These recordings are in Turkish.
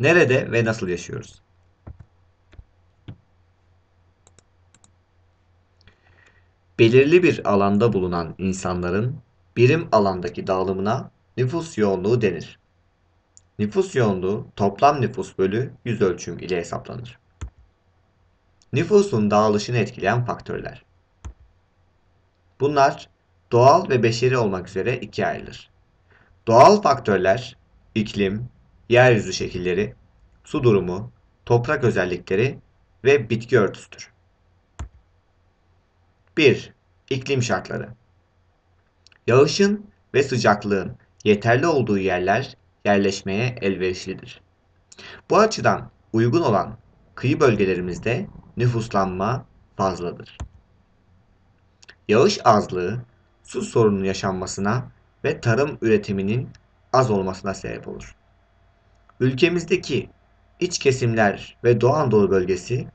Nerede ve nasıl yaşıyoruz? Belirli bir alanda bulunan insanların birim alandaki dağılımına nüfus yoğunluğu denir. Nüfus yoğunluğu toplam nüfus bölü yüz ölçüm ile hesaplanır. Nüfusun dağılışını etkileyen faktörler. Bunlar doğal ve beşeri olmak üzere ikiye ayrılır. Doğal faktörler iklim, yeryüzü şekilleri, su durumu, toprak özellikleri ve bitki örtüsüdür. 1. İklim şartları. Yağışın ve sıcaklığın yeterli olduğu yerler yerleşmeye elverişlidir. Bu açıdan uygun olan kıyı bölgelerimizde nüfuslanma fazladır. Yağış azlığı su sorununun yaşanmasına ve tarım üretiminin az olmasına sebep olur. Ülkemizdeki iç kesimler ve Doğu Anadolu bölgesi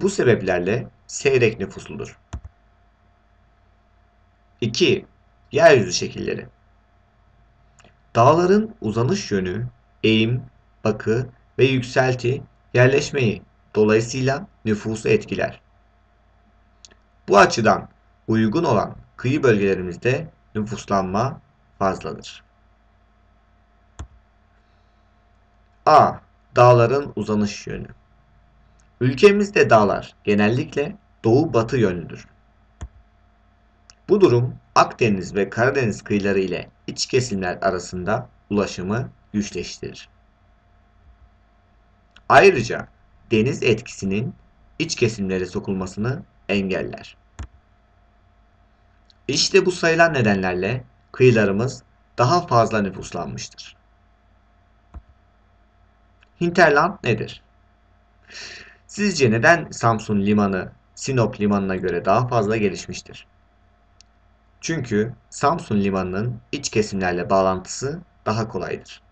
bu sebeplerle seyrek nüfusludur. 2. Yeryüzü şekilleri Dağların uzanış yönü, eğim, bakı ve yükselti yerleşmeyi dolayısıyla nüfusu etkiler. Bu açıdan uygun olan kıyı bölgelerimizde nüfuslanma fazladır. A. Dağların uzanış yönü. Ülkemizde dağlar genellikle doğu-batı yönlüdür. Bu durum Akdeniz ve Karadeniz kıyıları ile iç kesimler arasında ulaşımı güçleştirir. Ayrıca deniz etkisinin iç kesimlere sokulmasını engeller. İşte bu sayılan nedenlerle kıyılarımız daha fazla nüfuslanmıştır. Hinterland nedir? Sizce neden Samsun limanı Sinop limanına göre daha fazla gelişmiştir? Çünkü Samsun limanının iç kesimlerle bağlantısı daha kolaydır.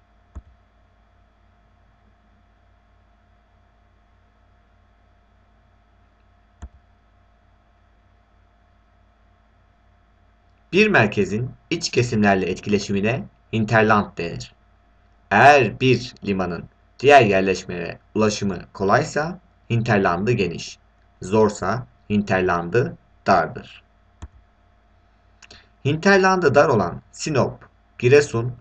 Bir merkezin iç kesimlerle etkileşimine hinterland denir. Eğer bir limanın diğer yerleşmelere ulaşımı kolaysa hinterlandı geniş, zorsa hinterlandı dardır. Hinterlandı dar olan Sinop, Giresun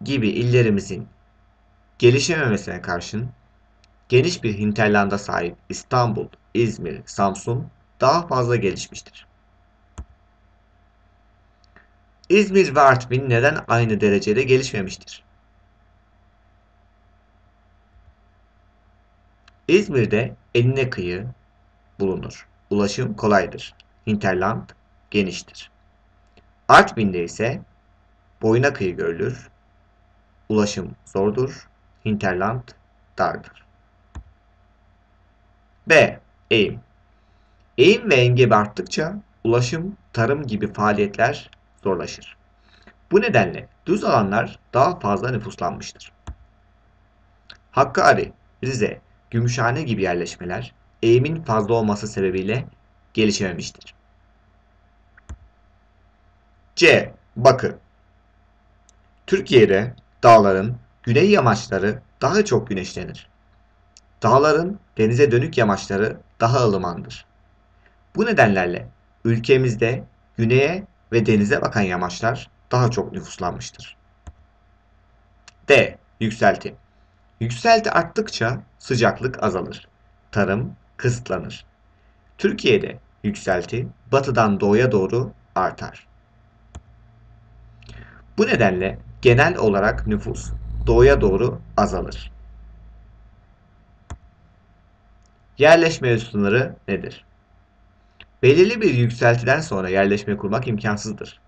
gibi illerimizin gelişememesine karşın geniş bir hinterlanda sahip İstanbul, İzmir, Samsun daha fazla gelişmiştir. İzmir ve Artvin neden aynı derecede gelişmemiştir? İzmir'de enine kıyı bulunur. Ulaşım kolaydır. Hinterland geniştir. Artvin'de ise boyuna kıyı görülür. Ulaşım zordur. Hinterland dardır. B. Eğim Eğim ve engebi arttıkça ulaşım, tarım gibi faaliyetler zorlaşır. Bu nedenle düz alanlar daha fazla nüfuslanmıştır. Hakkari, Rize, Gümüşhane gibi yerleşmeler eğimin fazla olması sebebiyle gelişememiştir. C. Bakı Türkiye'de dağların güney yamaçları daha çok güneşlenir. Dağların denize dönük yamaçları daha ılımandır. Bu nedenlerle ülkemizde güneye ve denize bakan yamaçlar daha çok nüfuslanmıştır. D. Yükselti Yükselti arttıkça sıcaklık azalır. Tarım kısıtlanır. Türkiye'de yükselti batıdan doğuya doğru artar. Bu nedenle genel olarak nüfus doğuya doğru azalır. Yerleşme sınırı nedir? Belirli bir yükseltiden sonra yerleşme kurmak imkansızdır.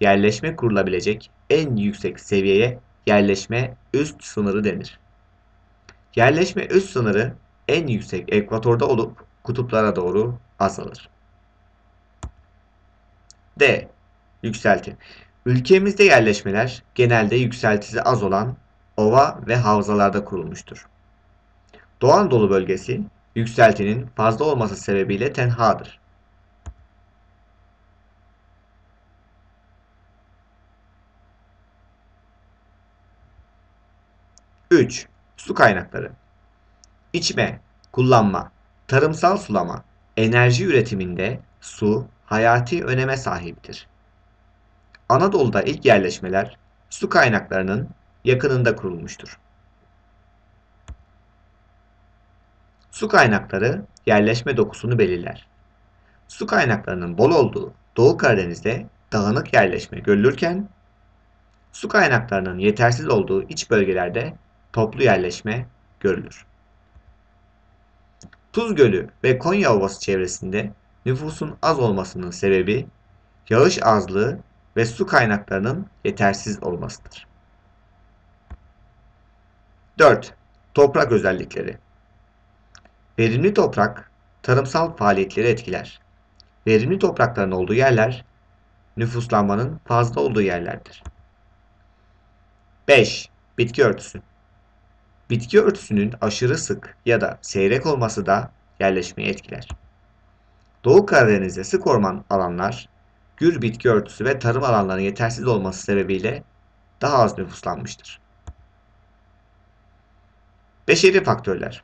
Yerleşme kurulabilecek en yüksek seviyeye yerleşme üst sınırı denir. Yerleşme üst sınırı en yüksek ekvatorda olup kutuplara doğru azalır. D. Yükselti. Ülkemizde yerleşmeler genelde yükseltisi az olan ova ve havzalarda kurulmuştur. Doğu Anadolu bölgesi yükseltinin fazla olması sebebiyle tenhadır. 3. 3. Su kaynakları. İçme, kullanma, tarımsal sulama, enerji üretiminde su hayati öneme sahiptir. Anadolu'da ilk yerleşmeler su kaynaklarının yakınında kurulmuştur. Su kaynakları yerleşme dokusunu belirler. Su kaynaklarının bol olduğu Doğu Karadeniz'de dağınık yerleşme görülürken, su kaynaklarının yetersiz olduğu iç bölgelerde toplu yerleşme görülür. Tuz Gölü ve Konya Ovası çevresinde nüfusun az olmasının sebebi yağış azlığı ve su kaynaklarının yetersiz olmasıdır. 4. Toprak özellikleri Verimli toprak tarımsal faaliyetleri etkiler. Verimli toprakların olduğu yerler nüfuslanmanın fazla olduğu yerlerdir. 5. Bitki örtüsü Bitki örtüsünün aşırı sık ya da seyrek olması da yerleşmeyi etkiler. Doğu Karadeniz'de sık orman alanlar, gür bitki örtüsü ve tarım alanlarının yetersiz olması sebebiyle daha az nüfuslanmıştır. Beşeri faktörler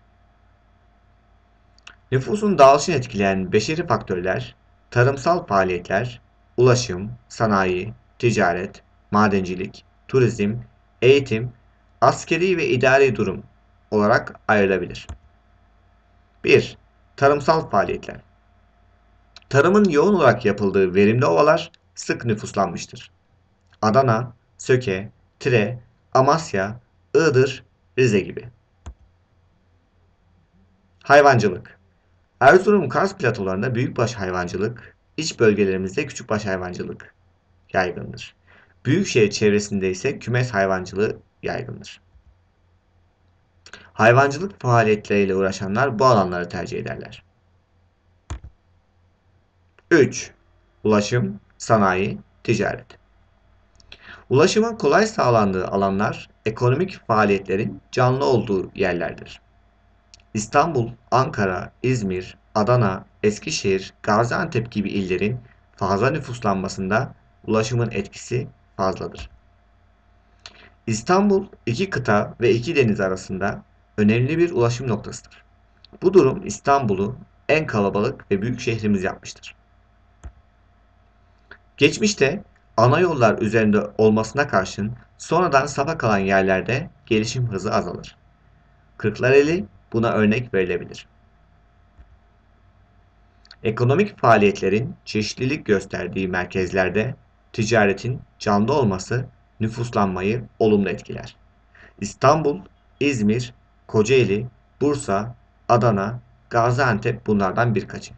Nüfusun dağılışını etkileyen beşeri faktörler, tarımsal faaliyetler, ulaşım, sanayi, ticaret, madencilik, turizm, eğitim, askeri ve idari durum olarak ayrılabilir. 1. Tarımsal faaliyetler Tarımın yoğun olarak yapıldığı verimli ovalar sık nüfuslanmıştır. Adana, Söke, Tire, Amasya, Iğdır, Rize gibi. Hayvancılık Erzurum Kars platolarında büyükbaş hayvancılık, iç bölgelerimizde küçükbaş hayvancılık yaygındır. Büyükşehir çevresinde ise kümes hayvancılığı yaygındır. Hayvancılık faaliyetleriyle uğraşanlar bu alanları tercih ederler. 3. Ulaşım, sanayi, ticaret. Ulaşımın kolay sağlandığı alanlar ekonomik faaliyetlerin canlı olduğu yerlerdir. İstanbul, Ankara, İzmir, Adana, Eskişehir, Gaziantep gibi illerin fazla nüfuslanmasında ulaşımın etkisi fazladır. İstanbul iki kıta ve iki deniz arasında önemli bir ulaşım noktasıdır. Bu durum İstanbul'u en kalabalık ve büyük şehrimiz yapmıştır. Geçmişte ana yollar üzerinde olmasına karşın sonradan safa kalan yerlerde gelişim hızı azalır. Kırklareli buna örnek verilebilir. Ekonomik faaliyetlerin çeşitlilik gösterdiği merkezlerde ticaretin canlı olması nüfuslanmayı olumlu etkiler. İstanbul, İzmir, Kocaeli, Bursa, Adana, Gaziantep bunlardan birkaçı.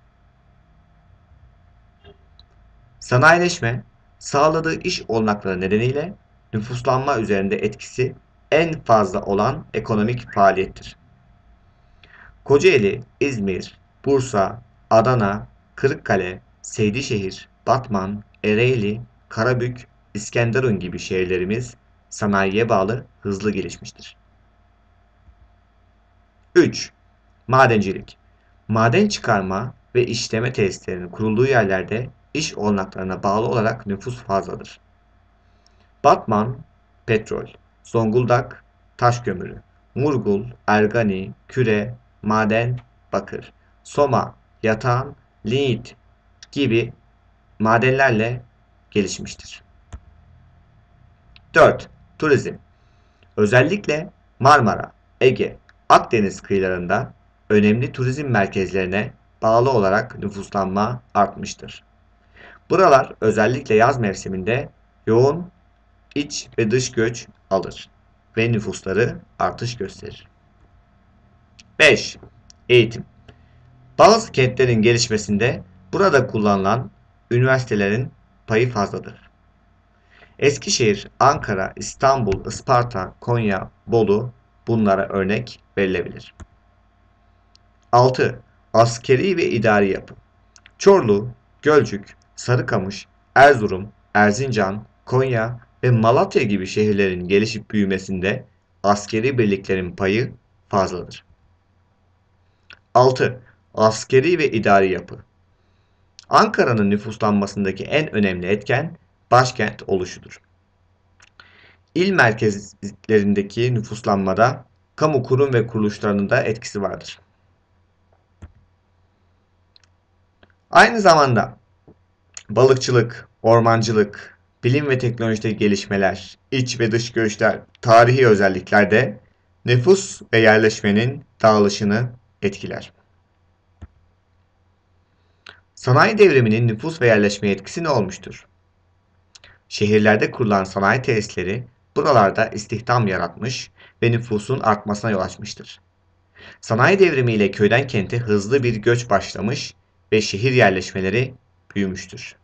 Sanayileşme, sağladığı iş olanakları nedeniyle nüfuslanma üzerinde etkisi en fazla olan ekonomik faaliyettir. Kocaeli, İzmir, Bursa, Adana, Kırıkkale, Seydişehir, Batman, Ereğli, Karabük, İskenderun gibi şehirlerimiz sanayiye bağlı hızlı gelişmiştir. 3. Madencilik Maden çıkarma ve işleme tesislerinin kurulduğu yerlerde iş olanaklarına bağlı olarak nüfus fazladır. Batman, petrol, Zonguldak, taş kömürü, Murgul, Ergani, Küre, maden, bakır, Soma, yatağan, lignit gibi madenlerle gelişmiştir. 4. Turizm Özellikle Marmara, Ege, Akdeniz kıyılarında önemli turizm merkezlerine bağlı olarak nüfuslanma artmıştır. Buralar özellikle yaz mevsiminde yoğun iç ve dış göç alır ve nüfusları artış gösterir. 5. Eğitim Bazı kentlerin gelişmesinde burada kullanılan üniversitelerin payı fazladır. Eskişehir, Ankara, İstanbul, Isparta, Konya, Bolu bunlara örnek verilebilir. 6. Askeri ve idari yapı Çorlu, Gölcük, Sarıkamış, Erzurum, Erzincan, Konya ve Malatya gibi şehirlerin gelişip büyümesinde askeri birliklerin payı fazladır. 6. Askeri ve idari yapı Ankara'nın nüfuslanmasındaki en önemli etken başkent oluşudur. İl merkezlerindeki nüfuslanmada kamu kurum ve kuruluşlarının da etkisi vardır. Aynı zamanda balıkçılık, ormancılık, bilim ve teknolojideki gelişmeler, iç ve dış görüşler, tarihi özellikler de nüfus ve yerleşmenin dağılışını etkiler. Sanayi devriminin nüfus ve yerleşme etkisi ne olmuştur? Şehirlerde kurulan sanayi tesisleri buralarda istihdam yaratmış ve nüfusun artmasına yol açmıştır. Sanayi devrimi ile köyden kente hızlı bir göç başlamış ve şehir yerleşmeleri büyümüştür.